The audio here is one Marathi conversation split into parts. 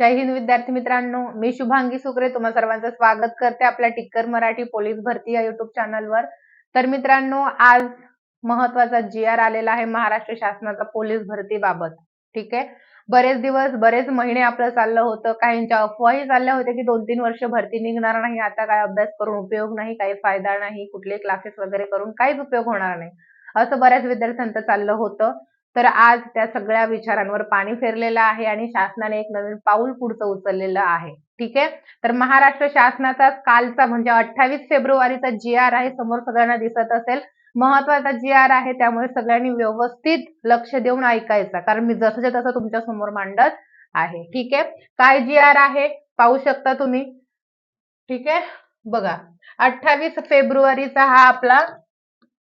जय हिंद विद्यार्थी मित्रांनो मी शुभांगी सुकरे तुम्हा सर्वांचं स्वागत करते आपल्या टिक्कर मराठी पोलीस भरती या युट्यूब चॅनलवर तर मित्रांनो आज महत्त्वाचा जी आर आलेला आहे महाराष्ट्र शासनाचा पोलीस भरती बाबत. ठीक आहे? बरेच दिवस बरेच महिने आपलं चाललं होतं. काहींच्या अफवाही चालल्या होत्या की दोन तीन वर्ष भरती निघणार नाही. आता काय अभ्यास करून उपयोग नाही काही फायदा नाही कुठले क्लासेस वगैरे करून काहीच उपयोग होणार नाही. असं बऱ्याच विद्यार्थ्यांचं चाललं होतं. तर आज त्या सगळ्या विचारांवर पाणी फिरलेलं आहे आणि शासनाने एक नवीन पाऊल पुढचं उचललेलं आहे. ठीक आहे? तर महाराष्ट्र शासनाचा कालचा म्हणजे अठ्ठावीस फेब्रुवारीचा जी आर आहे समोर सगळ्यांना दिसत असेल. महत्त्वाचा जी आर आहे त्यामुळे सगळ्यांनी व्यवस्थित लक्ष देऊन ऐकायचा. कारण मी जसंच्या तसं तुमच्यासमोर मांडत आहे. ठीक आहे? काय जी आर आहे? पाहू शकता तुम्ही. ठीक आहे? बघा. अठ्ठावीस फेब्रुवारीचा हा आपला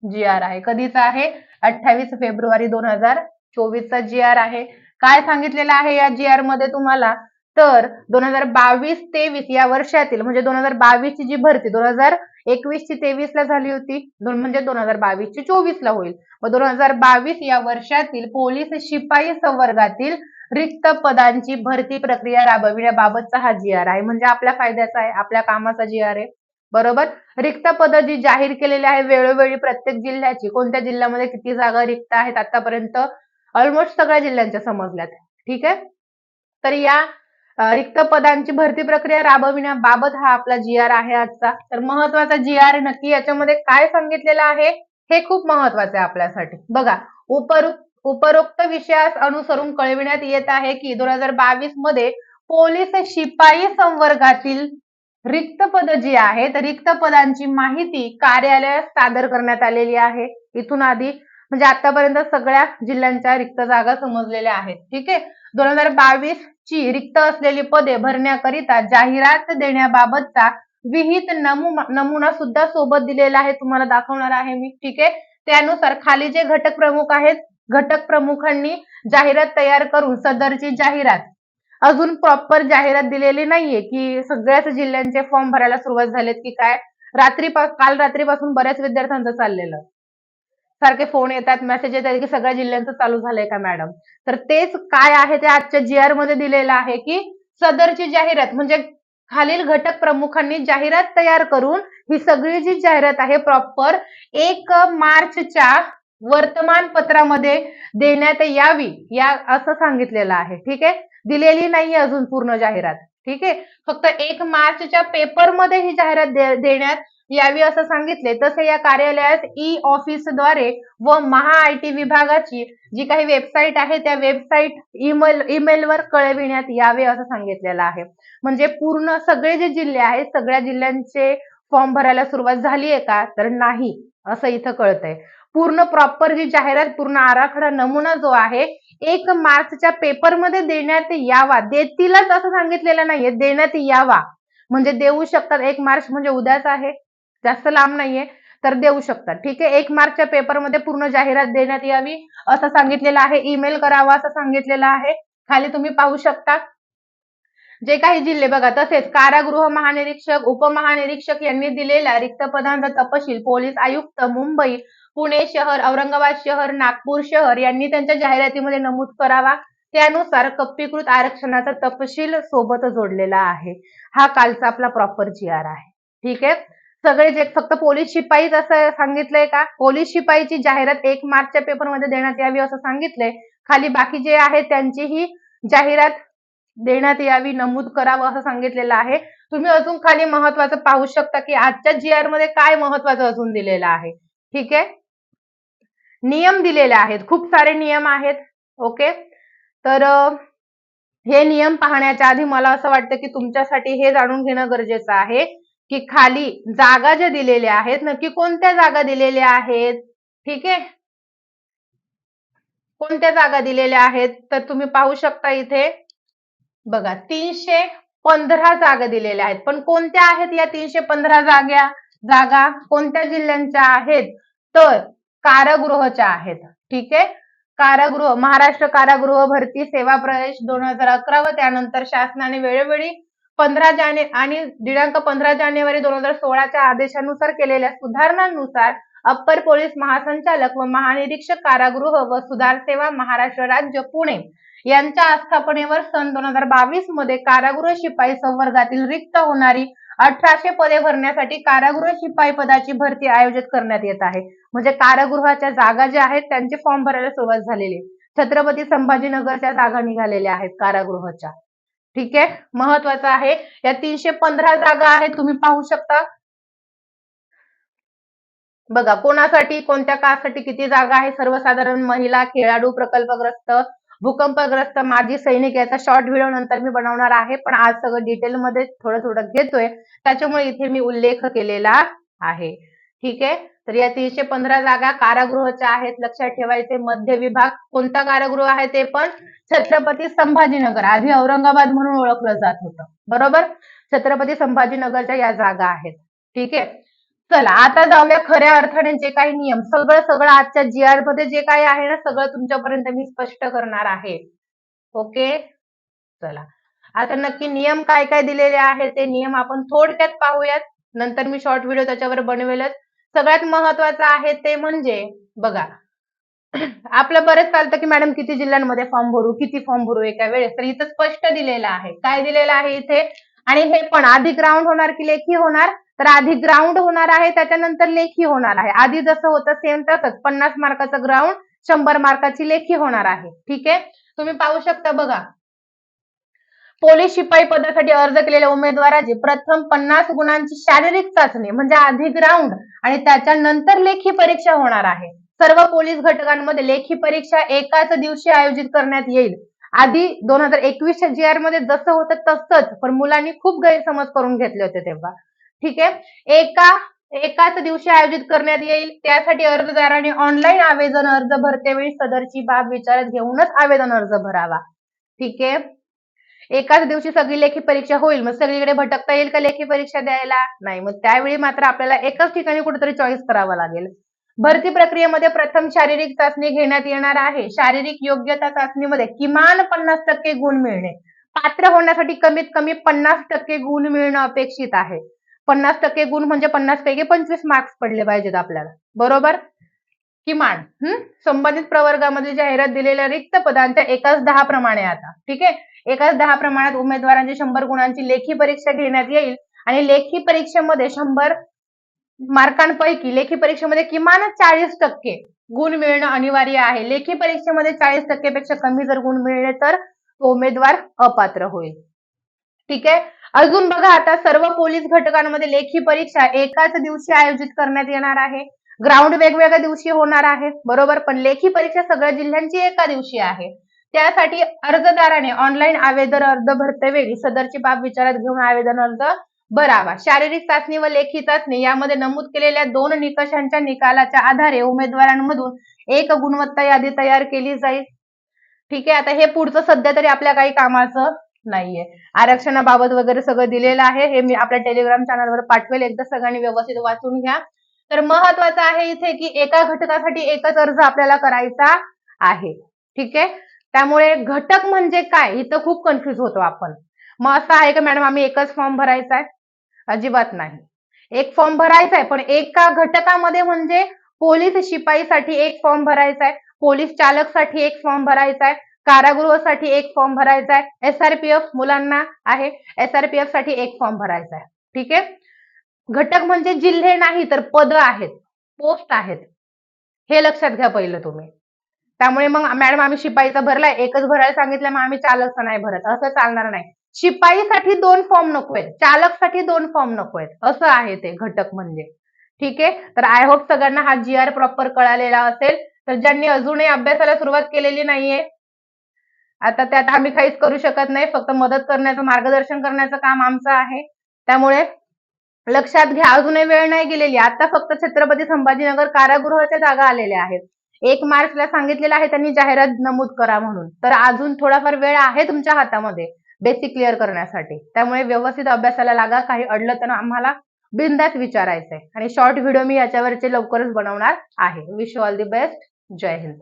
जी आर आहे. कधीचा आहे? अठ्ठावीस फेब्रुवारी दोन हजार चोवीसचा जी आर आहे. काय सांगितलेलं आहे या जी आरमध्ये तुम्हाला? तर दोन हजार बावीस तेवीस या वर्षातील म्हणजे दोन हजार बावीस ची जी भरती दोन हजार एकवीस ची तेवीस ला झाली होती दोन म्हणजे दोन हजार बावीस ची चोवीस ला होईल. व दोन हजार बावीस या वर्षातील पोलीस शिपाई संवर्गातील रिक्त पदांची भरती प्रक्रिया राबविण्याबाबतचा हा जी आर आहे. म्हणजे आपल्या फायद्याचा आहे आपल्या कामाचा जी आर आहे. बरोबर? रिक्त पद जी जाहीर केलेली आहे वेळोवेळी प्रत्येक जिल्ह्याची कोणत्या जिल्ह्यामध्ये किती जागा रिक्त आहेत आतापर्यंत? ऑलमोस्ट सगळ्या जिल्ह्यांच्या समजल्यात. ठीक आहे? तर या रिक्त पदांची भरती प्रक्रिया राबविण्याबाबत हा आपला जी आर आहे आजचा. तर महत्त्वाचा जी आर नक्की याच्यामध्ये काय सांगितलेलं आहे हे खूप महत्वाचं आहे आपल्यासाठी. बघा उपरोक्त उपरोक्त विषयास अनुसरून कळविण्यात येत आहे की दोन हजार बावीसमध्ये पोलीस शिपाई संवर्गातील रिक्त पद जी आहेत रिक्त पदांची माहिती कार्यालयात सादर करण्यात आलेली आहे. इथून आधी म्हणजे आतापर्यंत सगळ्या जिल्ह्यांच्या रिक्त जागा समजलेल्या आहेत. ठीक आहे? दोन हजार बावीस ची रिक्त असलेली पदे भरण्याकरिता जाहिरात देण्याबाबतचा विहित नमुना सुद्धा सोबत दिलेला आहे. तुम्हाला दाखवणार आहे मी. ठीक आहे? त्यानुसार खाली जे घटक प्रमुख आहेत घटक प्रमुखांनी जाहिरात तयार करून सदरची जाहिरात अजून प्रॉपर जाहिरात दिलेली नाहीये की सगळ्याच जिल्ह्यांचे फॉर्म भरायला सुरुवात झालेत की काय? रात्री काल रात्रीपासून बऱ्याच विद्यार्थ्यांचं चाललेलं. सारखे फोन येतात मेसेज येतात की सगळ्या जिल्ह्यांचं चालू झालंय का मॅडम तर तेच काय आहे ते आजच्या जी आरमध्ये दिलेलं आहे की सदरची जाहिरात म्हणजे खालील घटक प्रमुखांनी जाहिरात तयार करून ही सगळी जी जाहिरात आहे प्रॉपर एक मार्चच्या वर्तमानपत्रामध्ये देण्यात यावी या असं सांगितलेलं आहे. ठीक आहे? दिलेली नाही अजून पूर्ण जाहिरात. ठीक आहे? फक्त एक मार्चच्या पेपरमध्ये ही जाहिरात देण्यात यावी असं सांगितले. तसे या कार्यालयात ई ऑफिसद्वारे व महा आय टी विभागाची जी काही वेबसाईट आहे त्या वेबसाईट ईमेल ईमेलवर कळविण्यात यावे असं सांगितलेलं आहे. म्हणजे पूर्ण सगळे जे जिल्हे आहेत सगळ्या जिल्ह्यांचे फॉर्म भरायला सुरुवात झाली आहे का? तर नाही असं इथं कळतंय. पूर्ण प्रॉपर जी जाहिरात पूर्ण आराखडा नमुना जो आहे एक मार्चच्या पेपरमध्ये देण्यात यावा. देतीलच असं सांगितलेलं नाहीये. देण्यात यावा. म्हणजे देऊ शकतात. एक मार्च म्हणजे उद्याच आहे. जास्त लांब नाहीये. तर देऊ शकतात. ठीक आहे? एक मार्चच्या पेपरमध्ये पूर्ण जाहिरात देण्यात यावी असं सांगितलेलं आहे. ईमेल करावा असं सांगितलेलं आहे. खाली तुम्ही पाहू शकता. जे काही जिल्हे बघा तसेच कारागृह महानिरीक्षक उपमहानिरीक्षक यांनी दिलेल्या रिक्त पदांचा तपशील पोलीस आयुक्त मुंबई पुणे शहर औरंगाबाद शहर नागपूर शहर यांनी त्यांच्या जाहिरातीमध्ये नमूद करावा. त्यानुसार कप्पीकृत आरक्षणाचा तपशील सोबत जोडलेला आहे. हा कालचा आपला प्रॉपर जी आर आहे. ठीक आहे? सगळे जे फक्त पोलीस शिपाईच असं सांगितलंय का? पोलीस शिपाईची जाहिरात एक मार्चच्या पेपरमध्ये देण्यात यावी असं सांगितलंय. खाली बाकी जे आहे त्यांचीही जाहिरात देण्यात यावी नमूद करावं असं सांगितलेलं आहे. तुम्ही अजून खाली महत्वाचं पाहू शकता की आजच्या जी आरमध्ये काय महत्वाचं अजून दिलेलं आहे. ठीक आहे? नियम दिलेले आहेत. खूप सारे नियम आहेत. ओके? तर हे नियम पाहण्याच्या आधी मला असं वाटतं की तुमच्यासाठी हे जाणून घेणं गरजेचं आहे की खाली जागा ज्या दिलेल्या आहेत नक्की कोणत्या जागा दिलेल्या आहेत? ठीक आहे? कोणत्या जागा दिलेल्या आहेत? तर तुम्ही पाहू शकता इथे. बघा तीनशे पंधरा जागा दिलेल्या आहेत. पण कोणत्या आहेत या तीनशे पंधरा जाग्या? जागा कोणत्या जिल्ह्यांच्या आहेत? तर कारागृहच्या आहेत. ठीक आहे? कारागृह महाराष्ट्र कारागृह भरती सेवा प्रवेश दोन हजार अकरा व त्यानंतर शासनाने वेळोवेळी पंधरा जाने आणि दिनांक पंधरा जानेवारी दोन हजार सोळाच्या आदेशानुसार केलेल्या सुधारणांनुसार अप्पर पोलीस महासंचालक व महानिरीक्षक कारागृह व सुधार सेवा महाराष्ट्र राज्य पुणे यांच्या आस्थापनेवर सन दोन हजार बावीसमध्ये कारागृह शिपाई संवर्गातील रिक्त होणारी अठराशे पदे भरण्यासाठी कारागृह शिपाई पदाची भरती आयोजित करण्यात येत आहे. म्हणजे कारागृहाच्या जागा ज्या आहेत त्यांचे फॉर्म भरायला सुरुवात झालेली आहे. छत्रपती संभाजीनगरच्या जागा निघालेल्या आहेत कारागृहाच्या. ठीक आहे? महत्वाचं आहे. या तीनशे पंधरा जागा आहेत तुम्ही पाहू शकता. बघा कोणासाठी कोणत्या कासाठी किती जागा आहे? सर्वसाधारण महिला खेळाडू प्रकल्पग्रस्त भूकंपग्रस्त माजी सैनिक याचा शॉर्ट व्हिडिओ नंतर मी बनवणार आहे. पण आज सगळं डिटेलमध्ये थोडं थोडं घेतोय. त्याच्यामुळे इथे मी उल्लेख केलेला आहे. ठीक आहे? तर या तीनशे पंधरा जागा कारागृहाच्या आहेत. लक्षात ठेवायचे मध्य विभाग कोणता कारागृह आहे ते पण छत्रपती संभाजीनगर. आधी औरंगाबाद म्हणून ओळखलं जात होतं. बरोबर? छत्रपती संभाजीनगरच्या या जागा आहेत. ठीक आहे? चला आता जाऊया खऱ्या अर्थाने जे काही नियम. सगळं सगळं आजच्या जी आरमध्ये जे काही आहे ना सगळं तुमच्यापर्यंत मी स्पष्ट करणार आहे. ओके? चला. आता नक्की नियम काय काय दिलेले आहेत ते नियम आपण थोडक्यात पाहूयात. नंतर मी शॉर्ट व्हिडिओ त्याच्यावर बनवेलच. सगळ्यात महत्वाचं आहे ते म्हणजे बघा. आपलं बरंच चालतं की मॅडम किती जिल्ह्यांमध्ये फॉर्म भरू किती फॉर्म भरू एका वेळेस. तर इथं स्पष्ट दिलेलं आहे. काय दिलेलं आहे इथे? आणि हे पण अधिक राऊंड होणार की लेखी होणार? तर आधी ग्राउंड होणार आहे त्याच्यानंतर लेखी होणार आहे. आधी जसं होतं सेम तसंच. पन्नास मार्काचं ग्राउंड शंभर मार्काची लेखी होणार आहे. ठीक आहे? तुम्ही पाहू शकता बघा. पोलीस शिपाई पदासाठी अर्ज केलेल्या उमेदवाराची प्रथम पन्नास गुणांची शारीरिक चाचणी म्हणजे आधी ग्राउंड आणि त्याच्यानंतर लेखी परीक्षा होणार आहे. सर्व पोलीस घटकांमध्ये लेखी परीक्षा एकाच दिवशी आयोजित करण्यात येईल. आधी दोन हजार एकवीसच्या जी आरमध्ये जसं होतं तसंच. पण मुलांनी खूप गैरसमज करून घेतले होते तेव्हा. ठीक आहे? एका एकाच दिवशी आयोजित करण्यात येईल. त्यासाठी अर्जदाराने ऑनलाईन आवेदन अर्ज भरतेवेळी सदरची बाब विचारात घेऊनच आवेदन अर्ज भरावा. ठीक आहे? एकाच दिवशी सगळी लेखी परीक्षा होईल. मग सगळीकडे भटकता येईल का लेखी परीक्षा द्यायला? नाही. मग त्यावेळी मात्र आपल्याला एकाच ठिकाणी कुठेतरी चॉईस करावा लागेल. भरती प्रक्रियेमध्ये प्रथम शारीरिक चाचणी घेण्यात येणार आहे. शारीरिक योग्यता चाचणीमध्ये किमान पन्नास टक्के गुण मिळणे. पात्र होण्यासाठी कमीत कमी पन्नास टक्के गुण मिळणं अपेक्षित आहे. पन्नास टक्के गुण म्हणजे पन्नास पैकी पंचवीस मार्क्स पडले पाहिजेत आपल्याला. बरोबर? किमान हम्म संबंधित प्रवर्गामध्ये जाहिरात दिलेल्या रिक्त पदांच्या एकाच दहा प्रमाणे आता. ठीक आहे? एकाच दहा प्रमाणात उमेदवारांची शंभर गुणांची लेखी परीक्षा घेण्यात येईल आणि लेखी परीक्षेमध्ये शंभर मार्कांपैकी लेखी परीक्षेमध्ये किमान चाळीस टक्के गुण मिळणं अनिवार्य आहे. लेखी परीक्षेमध्ये चाळीस टक्केपेक्षा कमी जर गुण मिळले तर तो उमेदवार अपात्र होईल. ठीक आहे? अजून बघा आता सर्व पोलीस घटकांमध्ये लेखी परीक्षा एकाच दिवशी आयोजित करण्यात येणार आहे. ग्राउंड वेगवेगळ्या दिवशी होणार आहे. बरोबर? पण लेखी परीक्षा सगळ्या जिल्ह्यांची एका दिवशी आहे. त्यासाठी अर्जदाराने ऑनलाईन आवेदन अर्ज भरतेवेळी सदरची बाब विचारात घेऊन आवेदन अर्ज भरावा. शारीरिक चाचणी व लेखी चाचणी यामध्ये नमूद केलेल्या दोन निकषांच्या निकालाच्या आधारे उमेदवारांमधून एक गुणवत्ता यादी तयार केली जाईल. ठीक आहे? आता हे पुढचं सध्या तरी आपल्या काही कामाचं नाहीये. आरक्षणाबाबत वगैरे सगळं दिलेलं आहे. हे मी आपल्या टेलिग्राम चॅनलवर पाठवेल. एकदा सगळ्यांनी व्यवस्थित वाचून घ्या. तर महत्वाचं आहे इथे की एका घटकासाठी एकच अर्ज आपल्याला करायचा आहे. ठीक आहे? त्यामुळे घटक म्हणजे काय? इथं खूप कन्फ्युज होतो आपण. मग असं आहे का मॅडम आम्ही एकच फॉर्म भरायचा आहे अजिबात नाही. एक फॉर्म भरायचा आहे पण एका घटकामध्ये म्हणजे पोलीस शिपाईसाठी एक फॉर्म भरायचा आहे पोलीस चालकसाठी एक फॉर्म भरायचा आहे कारागृहासाठी एक फॉर्म भरायचा आहे. एसआरपीएफ मुलांना आहे. एसआरपीएफसाठी एक फॉर्म भरायचा आहे. ठीक आहे? घटक म्हणजे जिल्हे नाही तर पद आहेत. पोस्ट आहेत. हे लक्षात घ्या पहिलं तुम्ही. त्यामुळे मग मॅडम आम्ही शिपाईचा भरलाय. एकच भरायला सांगितलं मग आम्ही चालकचा नाही भरत. असं चालणार नाही. शिपाईसाठी दोन फॉर्म नको आहेत. चालकसाठी दोन फॉर्म नको आहेत. असं आहे ते घटक म्हणजे. ठीक आहे? तर आय होप सगळ्यांना हा जी आर प्रॉपर कळालेला असेल. तर ज्यांनी अजूनही अभ्यासाला सुरुवात केलेली नाहीये आता त्यात आम्ही काहीच करू शकत नाही. फक्त मदत करण्याचं मार्गदर्शन करण्याचं काम आमचं आहे. त्यामुळे लक्षात घ्या अजूनही वेळ नाही गेलेली. आता फक्त छत्रपती संभाजीनगर कारागृहाच्या जागा आलेल्या आहेत. एक मार्चला सांगितलेलं आहे त्यांनी जाहिरात नमूद करा म्हणून. तर अजून थोडाफार वेळ आहे तुमच्या हातामध्ये बेसिक क्लिअर करण्यासाठी. त्यामुळे व्यवस्थित अभ्यासाला लागा. काही अडलं तर आम्हाला बिंदास विचारायचंय. आणि शॉर्ट व्हिडिओ मी याच्यावरचे लवकरच बनवणार आहे. Wish all the best. Jai Hind.